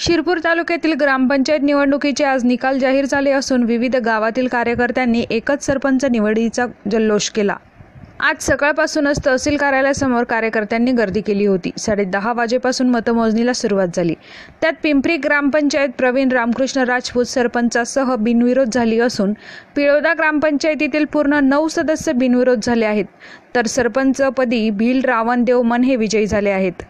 शिरपूर तालुक्यातील ग्रामपंचायत निवडणुकीचे आज निकाल जाहीर झाले असून विविध गावातील कार्यकर्त्यांनी एकच सरपंच निवडीचा जल्लोष केला. आज सकाळपासूनच तहसील कार्यालयासमोर कार्यकर्त्यांनी गर्दी केली होती. साडे दहा वाजेपासून मतमोजणीला सुरुवात झाली. त्यात पिंपरी ग्रामपंचायत प्रवीण रामकृष्ण राजपूत सरपंचासह बिनविरोध झाली असून पिळोदा ग्रामपंचायतीतील पूर्ण नऊ सदस्य बिनविरोध झाले आहेत. तर सरपंचपदी भील रावण देवमन हे विजयी झाले आहेत.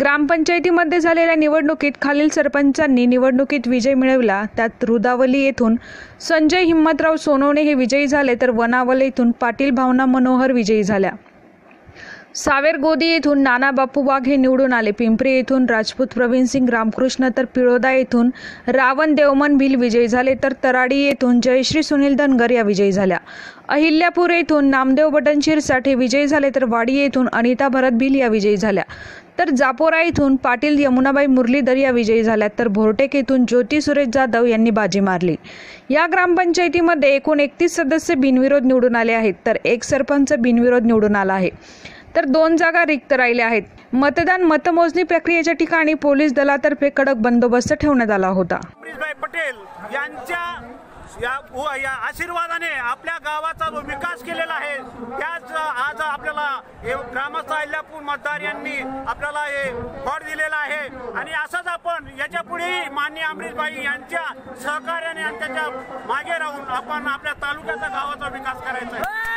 ग्रामपंचायतीमध्ये झालेल्या निवडणुकीत खालील सरपंचांनी निवडणुकीत विजय मिळवला. त्यात रुदावली येथून संजय हिम्मतराव सोनवणे हे विजयी झाले तर वनावले येथून पाटील भावना मनोहर विजयी झाल्या. सावेर गोदी येथून नाना बापू वाघ हे निवडून आले. पिंपरी येथून राजपूत प्रवीण सिंग रामकृष्ण तर पिळोदा येथून रावण देवमन भिल विजयी झाले तर तराडी येथून जयश्री सुनील धनगर या विजयी झाल्या. अहिल्यापूर येथून नामदेव बटनशीर साठे विजयी झाले तर वाडी येथून अनिता भरत भिल या विजयी झाल्या. तर जापोरा येथून पाटील यमुनाबाई मुरलीधर या विजयी झाल्या तर भोरटेक येथून ज्योती सुरेश जाधव यांनी बाजी मारली. या ग्रामपंचायतीमध्ये एकूण एकतीस सदस्य बिनविरोध निवडून आले आहेत. तर एक सरपंच बिनविरोध निवडून आला आहे. तर दोन जागा रिक्त राहिल्या आहेत. मतदान मतमोजणी प्रक्रियेच्या ठिकाणी पोलीस दलातर्फे कडक बंदोबस्त ठेवण्यात आला होता. अमरीशभाई पटेल यांच्या या या आशीर्वादाने आपल्या गावाचा जो विकास केलेला आहे त्याच आज आपल्याला ग्रामस्थ अहिल्यापूर मतदार यांनी आपल्याला हे फळ दिलेलं आहे. आणि असंच आपण याच्या पुढेही माननीय अमरीशभाई यांच्या सहकार्याने आणि त्याच्यामागे राहून आपण आपल्या तालुक्याचा गावाचा विकास करायचा आहे.